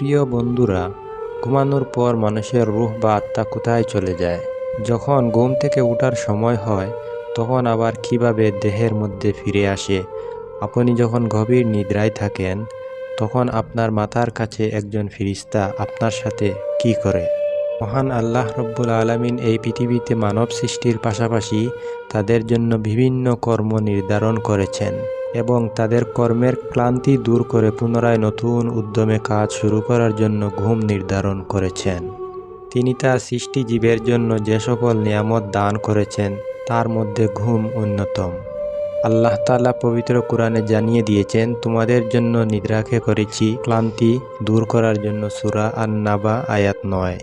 প্রিয় বন্ধুরা, ঘুমানোর পর মানুষের রুহ বা আত্মা কোথায় চলে যায়? যখন ঘুম থেকে ওঠার সময় হয়, তখন আবার কীভাবে দেহের মধ্যে ফিরে আসে? আপনি যখন গভীর নিদ্রায় থাকেন, তখন আপনার মাথার কাছে একজন ফিরিস্তা আপনার সাথে কি করে? মহান আল্লাহ রব্বুল আলমিন এই পৃথিবীতে মানব সৃষ্টির পাশাপাশি তাদের জন্য বিভিন্ন কর্ম নির্ধারণ করেছেন। এবং তাদের কর্মের ক্লান্তি দূর করে পুনরায় নতুন উদ্যমে কাজ শুরু করার জন্য ঘুম নির্ধারণ করেছেন। তিনি তার সৃষ্টি জীবের জন্য যে সকল নিয়ামত দান করেছেন, তার মধ্যে ঘুম অন্যতম। আল্লাহ তালা পবিত্র কোরআনে জানিয়ে দিয়েছেন, তোমাদের জন্য নিদ্রাকে করেছি, ক্লান্তি দূর করার জন্য সুরা আর নাবা আয়াত নয়।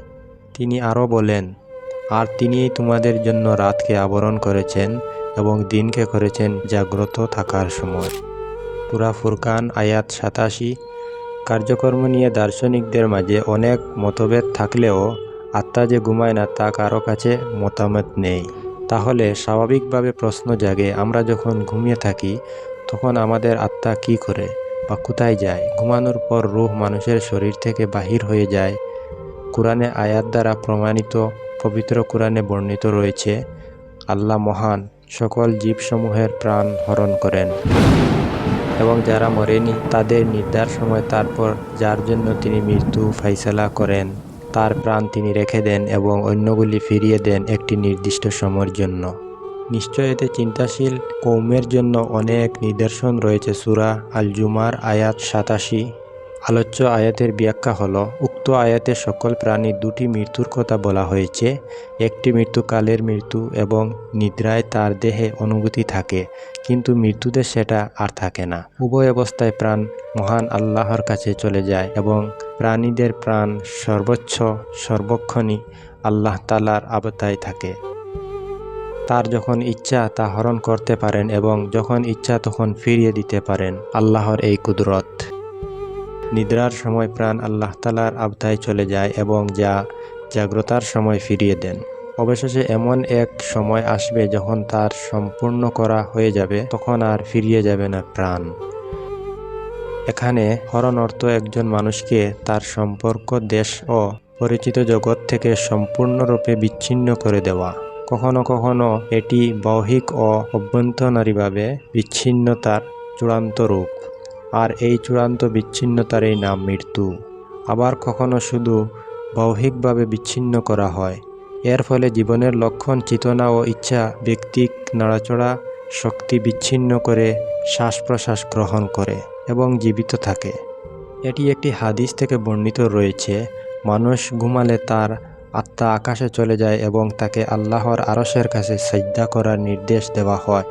তিনি আরও বলেন আর তিনিই তোমাদের জন্য রাতকে আবরণ করেছেন এবং দিনকে করেছেন জাগ্রত থাকার সময়। পুরা ফুরকান, আয়াত সাতাশি। কার্যকর্ম নিয়ে দার্শনিকদের মাঝে অনেক মতভেদ থাকলেও আত্মা যে ঘুমায় না তা কারও কাছে মতামত নেই। তাহলে স্বাভাবিকভাবে প্রশ্ন জাগে, আমরা যখন ঘুমিয়ে থাকি, তখন আমাদের আত্মা কি করে বা কোথায় যায়? ঘুমানোর পর রূহ মানুষের শরীর থেকে বাহির হয়ে যায়। কোরআনে আয়াত দ্বারা প্রমাণিত পবিত্র কোরআনে বর্ণিত রয়েছে, আল্লাহ মহান সকল জীবসমূহের প্রাণ হরণ করেন এবং যারা মরেনি তাদের নির্ধার সময় তারপর যার জন্য তিনি মৃত্যু ফাইসালা করেন, তার প্রাণ তিনি রেখে দেন এবং অন্যগুলি ফিরিয়ে দেন একটি নির্দিষ্ট সময়ের জন্য। নিশ্চয় এতে চিন্তাশীল কৌমের জন্য অনেক নিদর্শন রয়েছে। সুরা আল জুমার আয়াত সাতাশি। আলোচ্য আয়াতের ব্যাখ্যা হল, উক্ত আয়াতে সকল প্রাণী দুটি মৃত্যুর কথা বলা হয়েছে, একটি মৃত্যুকালের মৃত্যু এবং নিদ্রায় তার দেহে অনুভূতি থাকে, কিন্তু মৃত্যুতে সেটা আর থাকে না। উভয় অবস্থায় প্রাণ মহান আল্লাহর কাছে চলে যায় এবং প্রাণীদের প্রাণ সর্বোচ্চ, সর্বক্ষণই আল্লাহ তালার আবতায় থাকে। তার যখন ইচ্ছা তা হরণ করতে পারেন এবং যখন ইচ্ছা তখন ফিরিয়ে দিতে পারেন আল্লাহর এই কুদরত। নিদ্রার সময় প্রাণ আল্লাহ তালার আবতায় চলে যায় এবং যা জাগ্রতার সময় ফিরিয়ে দেন। অবশেষে এমন এক সময় আসবে যখন তার সম্পূর্ণ করা হয়ে যাবে, তখন আর ফিরিয়ে যাবে না প্রাণ। এখানে হরণ অর্থ একজন মানুষকে তার সম্পর্ক, দেশ ও পরিচিত জগৎ থেকে সম্পূর্ণরূপে বিচ্ছিন্ন করে দেওয়া। কখনো কখনো এটি বৌহিক ও অভ্যন্তরীণভাবে বিচ্ছিন্নতার চূড়ান্ত রূপ। আর এই চূড়ান্ত বিচ্ছিন্নতারই নাম মৃত্যু। আবার কখনো শুধু বৌহিকভাবে বিচ্ছিন্ন করা হয়। এর ফলে জীবনের লক্ষণ, চেতনা ও ইচ্ছা, ব্যক্তিক নাড়াচড়া, শক্তি বিচ্ছিন্ন করে শ্বাস প্রশ্বাস গ্রহণ করে এবং জীবিত থাকে। এটি একটি হাদিস থেকে বর্ণিত রয়েছে, মানুষ ঘুমালে তার আত্মা আকাশে চলে যায় এবং তাকে আল্লাহর আরসের কাছে শ্রদ্ধা করার নির্দেশ দেওয়া হয়।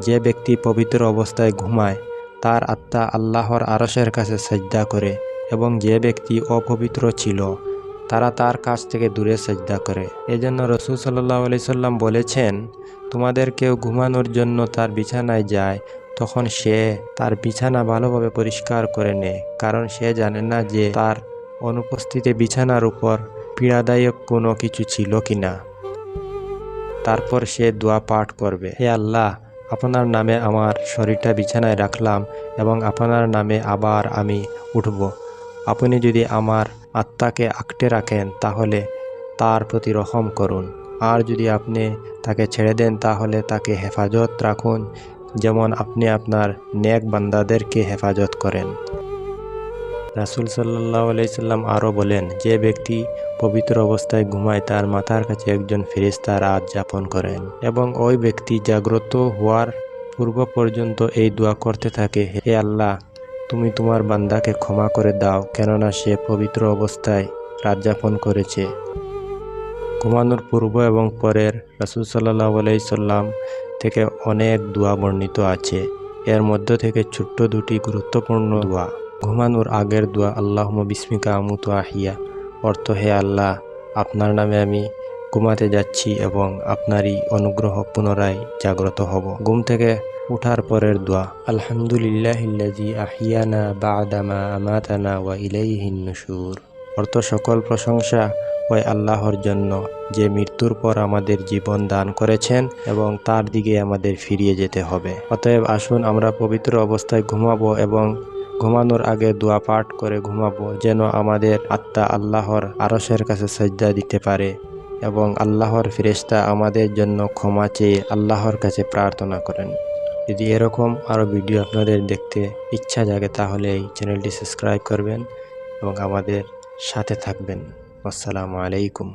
যে ব্যক্তি পবিত্র অবস্থায় ঘুমায় তার আত্মা আল্লাহর আরসের কাছে শ্রদ্ধা করে এবং যে ব্যক্তি অপবিত্র ছিল, তারা তার কাছ থেকে দূরে শ্রদ্ধা করে। এজন্য রসুল সাল্লাহ আলি সাল্লাম বলেছেন, তোমাদের কেউ ঘুমানোর জন্য তার বিছানায় যায়, তখন সে তার বিছানা ভালোভাবে পরিষ্কার করে নেয়, কারণ সে জানে না যে তার অনুপস্থিতি বিছানার উপর পীড়াদায়ক কোনো কিছু ছিল কি না তারপর সে দোয়া পাঠ করবে, হে আল্লাহ আপনার নামে আমার শরীরটা বিছানায় রাখলাম এবং আপনার নামে আবার আমি উঠব। আপনি যদি আমার আত্মাকে আঁকটে রাখেন তাহলে তার প্রতি রহম করুন। আর যদি আপনি তাকে ছেড়ে দেন তাহলে তাকে হেফাজত রাখুন, যেমন আপনি আপনার ন্যাক বান্দাদেরকে হেফাজত করেন। রাসুল সাল্লাহ আলাইসাল্লাম আরও বলেন, যে ব্যক্তি পবিত্র অবস্থায় ঘুমায় তার মাথার কাছে একজন ফেরিস্তা রাত যাপন করেন এবং ওই ব্যক্তি জাগ্রত হওয়ার পূর্ব পর্যন্ত এই দোয়া করতে থাকে, হে আল্লাহ, তুমি তোমার বান্দাকে ক্ষমা করে দাও, কেননা সে পবিত্র অবস্থায় রাত যাপন করেছে। ঘুমানোর পূর্ব এবং পরের রাসুল সাল্লাহ আলাইসাল্লাম থেকে অনেক দোয়া বর্ণিত আছে। এর মধ্য থেকে ছোট্ট দুটি গুরুত্বপূর্ণ দোয়া। ঘুমানোর আগের দোয়া আল্লাহ বিস্মিকা আমুত আহিয়া অর্থ, হে আল্লাহ, আপনার নামে আমি ঘুমাতে যাচ্ছি এবং আপনারই অনুগ্রহ পুনরায় জাগ্রত হব। ঘুম থেকে উঠার পরের দোয়া আলহামদুলিল্লাহিল্লাজি আহিয়ানা বাদামা আমাতানা ওয়া ইলাইহিন নুশুর। অর্থ, সকল প্রশংসা ওই আল্লাহর জন্য যে মৃত্যুর পর আমাদের জীবন দান করেছেন এবং তার দিকে আমাদের ফিরিয়ে যেতে হবে। অতএব আসুন, আমরা পবিত্র অবস্থায় ঘুমাবো এবং ঘুমানোর আগে দোয়া পাঠ করে ঘুমাবো, যেন আমাদের আত্মা আল্লাহর আরসের কাছে সজ্জা দিতে পারে এবং আল্লাহর ফেরেশতা আমাদের জন্য ক্ষমা চেয়ে আল্লাহর কাছে প্রার্থনা করেন। যদি এরকম আরও ভিডিও আপনাদের দেখতে ইচ্ছা জাগে, তাহলে এই চ্যানেলটি সাবস্ক্রাইব করবেন এবং আমাদের সাথে থাকবেন। আসসালামু আলাইকুম।